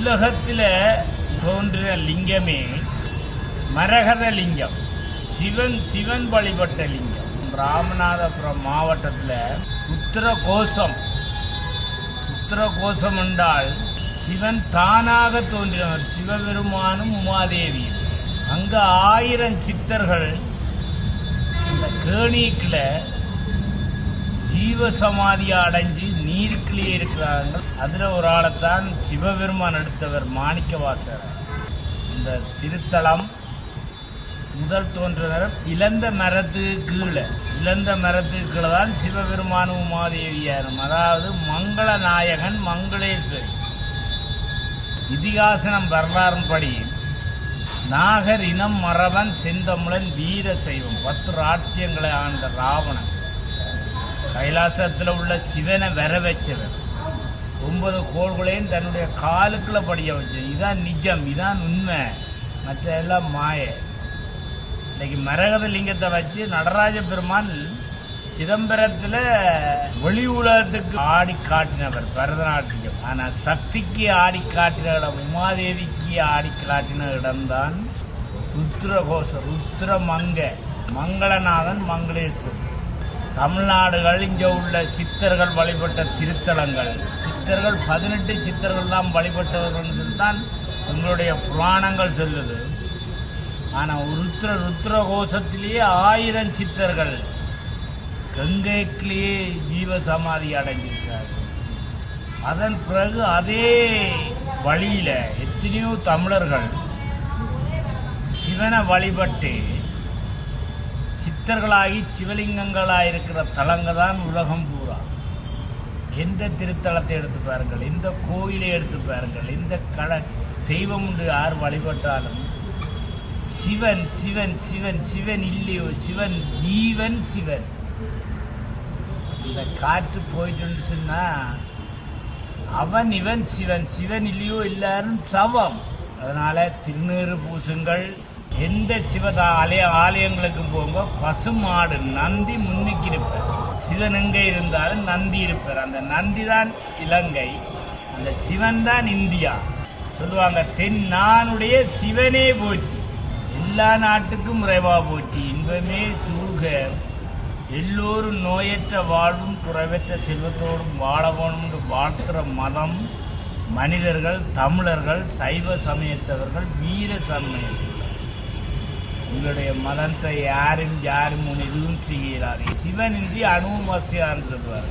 உலகத்தில் தோன்றின லிங்கமே மரகத லிங்கம். சிவன் சிவன் வழிபட்ட லிங்கம். ராமநாதபுரம் மாவட்டத்தில் உத்தரகோசம் உத்தரகோசம் என்றால் சிவன் தானாக தோன்றினவர் சிவபெருமானும் உமாதேவியும். அங்கு ஆயிரம் சித்தர்கள் இந்த கேணிக்கில் ஜீவ சமாதியை அடைஞ்சு நீருக்குள்ளேயே இருக்கிறார்கள். அதில் ஒரு ஆளைத்தான் சிவபெருமான் எடுத்தவர் மாணிக்கவாசர். இந்த திருத்தலம் முதல் தோன்றினர் இழந்த மரத்து கீழே. இழந்த மரத்து கீழே தான் சிவபெருமானும் உமாதேவியாரும். அதாவது மங்கள நாயகன் மங்களேஸ்வரி. இதிகாசனம் வரலாறும்படி நாகர் இனம் மறவன் செந்தமுழன் வீர சைவம். பத்து ராட்சியங்களை ஆண்ட ராவணன். கைலாசத்தில் உள்ள சிவனை வர வச்சவர் ஒன்பது கோள்களையும் தன்னுடைய காலுக்குள்ள படிய வச்சது இதான் நிஜம் இதான் உண்மை. மற்ற எல்லாம் மாய. இன்னைக்கு மரகத லிங்கத்தை வச்சு நடராஜ பெருமான் சிதம்பரத்தில் வெளி உலகத்துக்கு ஆடி காட்டினவர் பரதநாட்டியம். ஆனால் சக்திக்கு ஆடி காட்டின இடம் உமாதேவிக்கு ஆடி காட்டின இடம்தான் ருத்ரகோஷ ருத்ரமங்க. மங்களநாதன் மங்களேஸ்வரன். தமிழ்நாடுகள் இங்கே உள்ள சித்தர்கள் வழிபட்ட திருத்தலங்கள். சித்தர்கள் பதினெட்டு சித்தர்கள் தான் வழிபட்டவர்கள் தான் உங்களுடைய புராணங்கள் சொல்லுது. ஆனால் ருத்ர ருத்ர கோஷத்திலேயே ஆயிரம் சித்தர்கள். கங்கைக்குள்ளேயே ஜீவ சமாதி அடைஞ்சிருக்கார்கள் அதன் பிறகு அதே வழியில் எத்தனையோ தமிழர்கள் சிவனை வழிபட்டு சித்தர்களாகி சிவலிங்கங்களாக இருக்கிற தலங்க தான் உலகம் பூரா. எந்த திருத்தலத்தை எடுத்து பாருங்கள் எந்த கோயிலை எடுத்து பாருங்கள் எந்த கட தெய்வம் உண்டு யார் வழிபட்டாலும் சிவன் சிவன் சிவன் சிவன் இல்லையோ சிவன் ஜீவன் சிவன். இந்த காற்று போயிட்டு சொன்னா அவன் இவன் சிவன் சிவன் இல்லையோ எல்லாரும் சவம். அதனால திருநீறு பூசுங்கள் எந்த சிவதா ஆலய ஆலயங்களுக்கும் போங்க பசுமாடு நந்தி முன்னுக்கு இருப்பார் சிவன் எங்கே இருந்தாலும் நந்தி இருப்பார். அந்த நந்தி தான் இலங்கை. அந்த சிவன் தான் இந்தியா. சொல்லுவாங்க தென் நானுடைய சிவனே போற்றி. எல்லா நாட்டுக்கும் இறைவா போற்றி. இன்பமே சூழ்க. எல்லோரும் நோயற்ற வாழ்வும் குறைவற்ற செல்வத்தோடும் வாழ வேணும் என்று வாழ்த்துற மதம். மனிதர்கள் தமிழர்கள் சைவ சமயத்தவர்கள் வீர சமயத்தவர்கள். உங்களுடைய மதத்தை யாரும் யாரும் உன் எதுவும் செய்கிறார்கள் சிவனின்றி அணுவும் வசியான்னு சொல்வார்